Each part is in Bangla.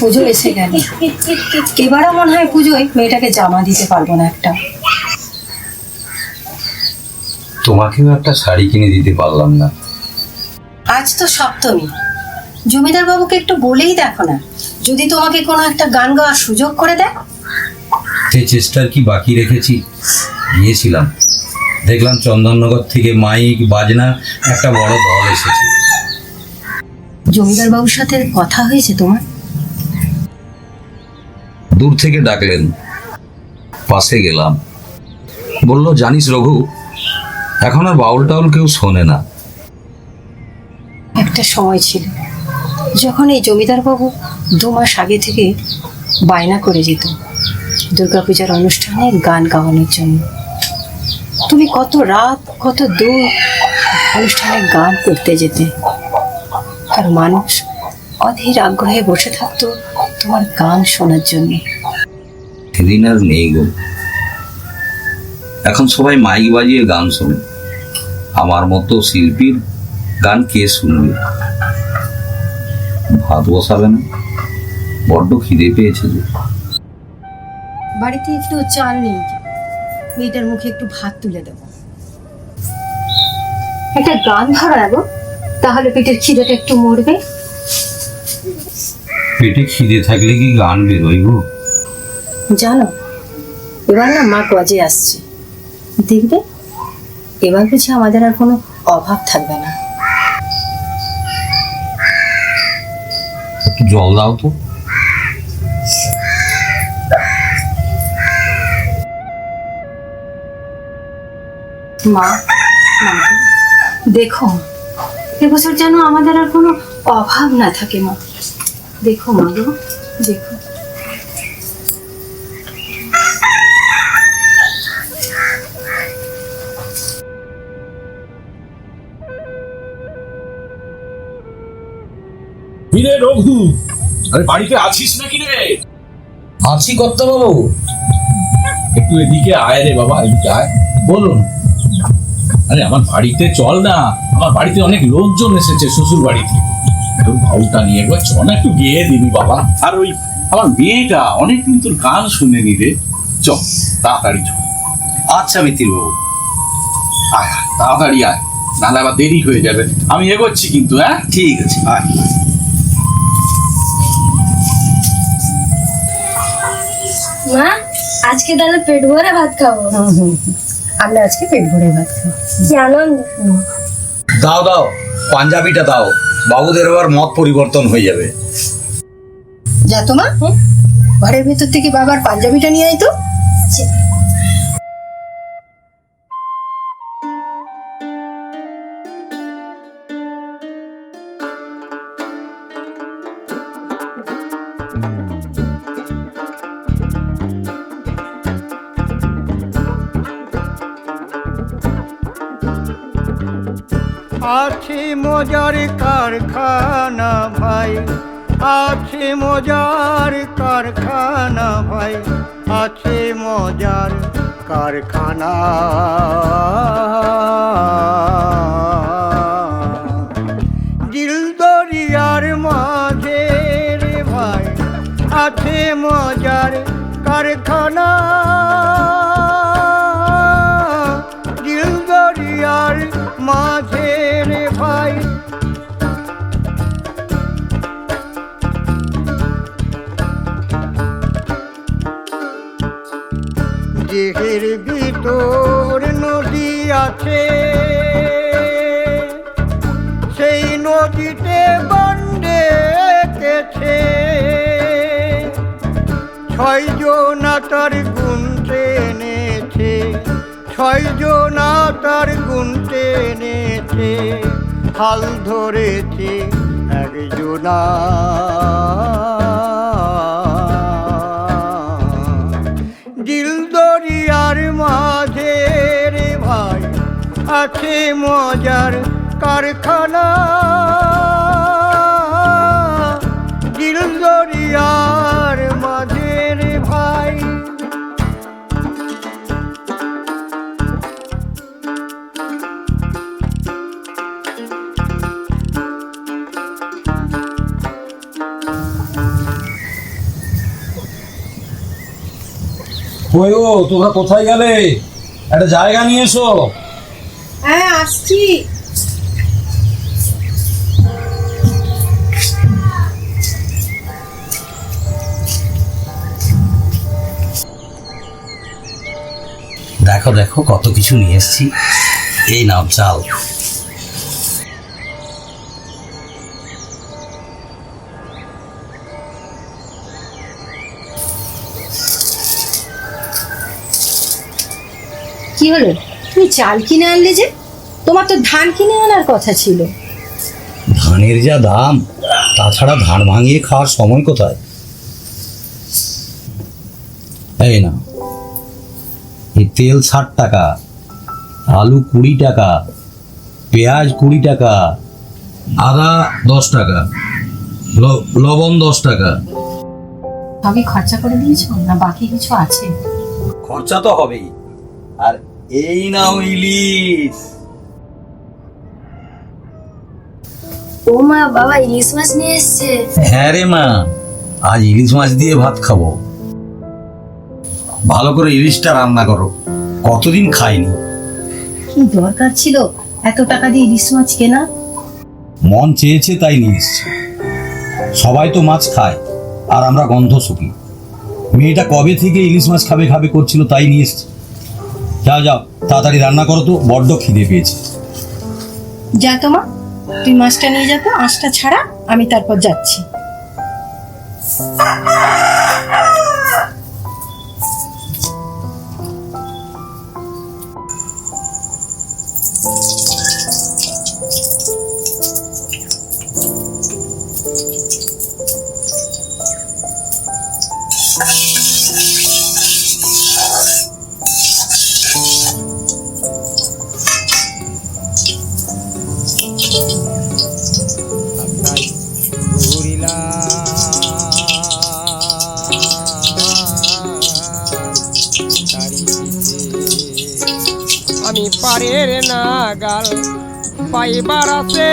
পুজো এসে গেল। এবারও মনে হয় পুজোয় মেয়েটাকে জামা দিতে পারব না একটা। তোমাকেও একটা শাড়ি কিনে দিতে পারলাম না। আজ তো সপ্তমী। জমিদার বাবুকে একটু বলেই দেখো না। যদি তোমাকে কোনো একটা গান গাওয়ার সুযোগ করে দেয় সে চেষ্টার কি বাকি রেখেছি? গিয়েছিলাম। দেখলাম চন্দননগর থেকে মাইক বাজনা একটা বড় দল এসেছে। জমিদার বাবুর সাথে কথা হয়েছে তোমার? দূর থেকে ডাকলেন। পাশে গেলাম। বলল জানিস রঘু এখন আর বাউল টাউল কেউ শোনে না। একটা সময় ছিল যখন এই জমিদার বাবু দু মাস আগে থেকে বায়না করে যেত। দুর্গাপূজার অনুষ্ঠানে গান গাওয়ানোর জন্য। তুমি কত রাত, কত দূর অনুষ্ঠানে গান করতে যেতে। আর মানুষ অধীর আগ্রহে বসে থাকতো তোমার গান শোনার জন্য। সেদিন আর নেই গো। এখন সবাই মাইক বাজিয়ে গান শোনে। আমার মতো শিল্পীর গান কে শুনবে? ভাত বসাবে না? বড্ড খিদে পেয়েছে যে। বাড়িতে একটু চাল নেই। মেয়েটার মুখে একটু ভাত তুলে দেবো। একটা গান ধরো গো তাহলে পেটের খিদেটা একটু মরবে। পেটে খিদে থাকলে কি গান বেরোয় গো? জানো এবার না মা কাজে আসছে। দেখবে? এবার বুঝি আমাদের আর কোনো অভাব থাকবে না। জল দাও তো। মা মা দেখো এবছর যেন আমাদের আর কোনো অভাব না থাকে মা। দেখো মা গো দেখো। রঘু আরে বাড়িতে আছিস নাকি রে? আছি কর্তা বাবু একটু এদিকে আয় রে বাবা এদিকে আয়। বলুন। আরে আমার বাড়িতে চল না। আমার বাড়িতে অনেক লোকজন এসেছে শ্বশুর বাড়িতে। তোর বাউটা নিয়ে একবার চল না একটু গিয়ে দিবি বাবা। আর ওই আমার মেয়েটা অনেকদিন তোর গান শুনে নি রে। চ তাড়াতাড়ি চ। আচ্ছা মিত্তির বাবু আয় তাড়াতাড়ি আয়। নাহলে আবার দেরি হয়ে যাবে। আমি এগোচ্ছি কিন্তু হ্যাঁ? ঠিক আছে আয়। মা আজকে তাহলে পেট ভরে ভাত খাব। হুম হুম হুম। আমরা আজকে পেট ভরে ভাত খাব। কি আনন্দ। দাও দাও পাঞ্জাবিটা দাও। বাবুদের আবার মত পরিবর্তন হয়ে যাবে। যা তোমা ঘরের ভেতর থেকে বাবার পাঞ্জাবিটা নিয়ে আয় তো। আছে মজার কারখানা ভাই আছে মজার কারখানা ভাই আছে মজার কারখানা। দেহের ভিতর নদী আছে। সেই নদীতে বন্ডে গেছে। ছয়জন তার গুনতে এনেছে ছয়জন তার গুনতে এনেছে হাল ধরেছে একজনা। আছে মজার কারখানা। গিলদরিয়ার মাঝের ভাই। ও তোমরা কোথায় গেলে? একটা জায়গা নিয়ে এসো। হ্যাঁ আসছি। দেখো দেখো কত কিছু নিয়ে এসেছি। এই নাও চাল। কি হলো? তুমি চাল কিনে আনলে যে? তোমার তো ধান কিনে আনার কথা ছিল। ধানের যা দাম তাছাড়া ধান ভাঙিয়ে খাওয়ার সময় কোথায়? এই না এই তেল ষাট টাকা আলু কুড়ি টাকা পেঁয়াজ কুড়ি টাকা আদা দশ টাকা লবণ দশ টাকা। সবই খরচা করে দিয়েছ? না বাকি কিছু আছে? খরচা তো হবেই। এই নাও ইলিশ। ও মা বাবা ইলিশ মাছ নিয়ে এসছে। হ্যাঁ রে মা আজ ইলিশ মাছ দিয়ে ভাত খাব। ভালো করে ইলিশটা রান্না করো কতদিন খাইনি? কি দরকার ছিল? এত টাকা দিয়ে ইলিশ মাছ কেনা? মন চেয়েছে তাই নিয়ে এসছি। সবাই তো মাছ খায় আর আমরা গন্ধ শুকি। মেয়েটা কবে থেকে ইলিশ মাছ খাবে খাবে করছিল তাই নিয়ে এসছি। যাও যাও, তাড়াতাড়ি রান্না করো তো, বড্ড খিদে পেয়েছে। যা তোমা তুই মাছটা নিয়ে যা তো, আঁশটা ছাড়া, আমি তারপর যাচ্ছি। আমি পারের না গাল পাইবার আছে।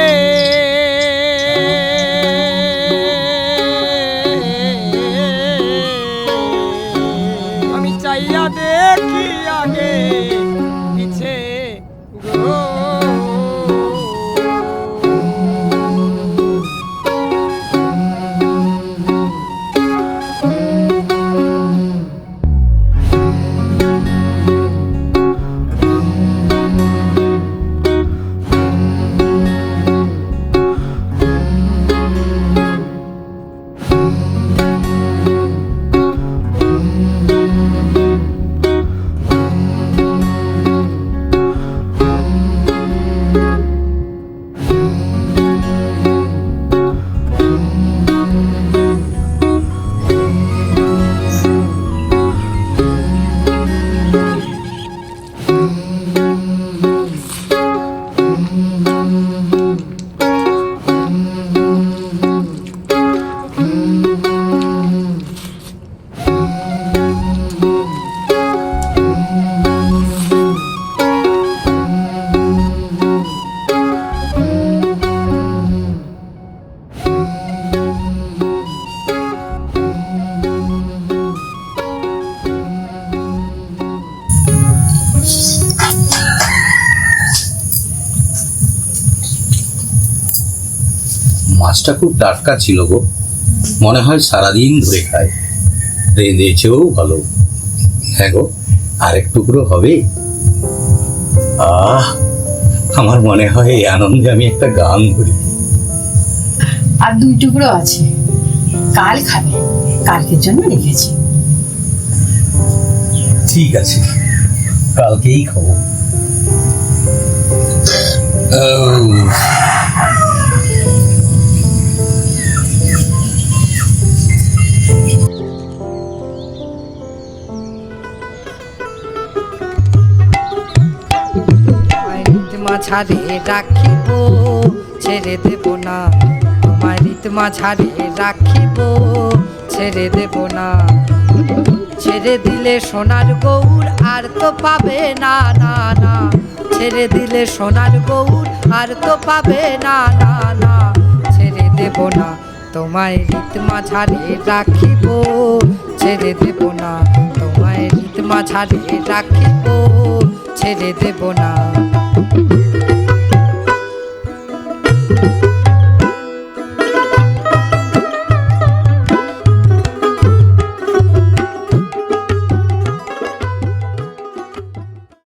মাছটা খুব টাটকা ছিল গো। মনে হয় সারাদিন ধরে খায়। রেঁধেছেও ভালো। হ্যাঁ গো আরেক টুকরো হবে। আহ আমার মনে হয় এই আনন্দে আমি একটা গান ধরি আর দুই টুকরো আছে। কাল খাবে। কালকের জন্য রেখেছি। ঠিক আছে। কালকেই খাব। রিতমা ছাড়ে রাখিব, ছেড়ে দেব না। তোমার রিতমা ছাড়ে রাখিব, ছেড়ে দেব না। ছেড়ে দিলে সোনার গৌর আর তো পাবে না না না। ছেড়ে দিলে সোনার গৌর আর তো পাবে না না না। ছেড়ে দেব না, তোমায় রিতমা ছাড়ে রাখিব, ছেড়ে দেব না। তোমায় তোমায় রীত মাঝারে রাখিব, ছেড়ে দেব না। Música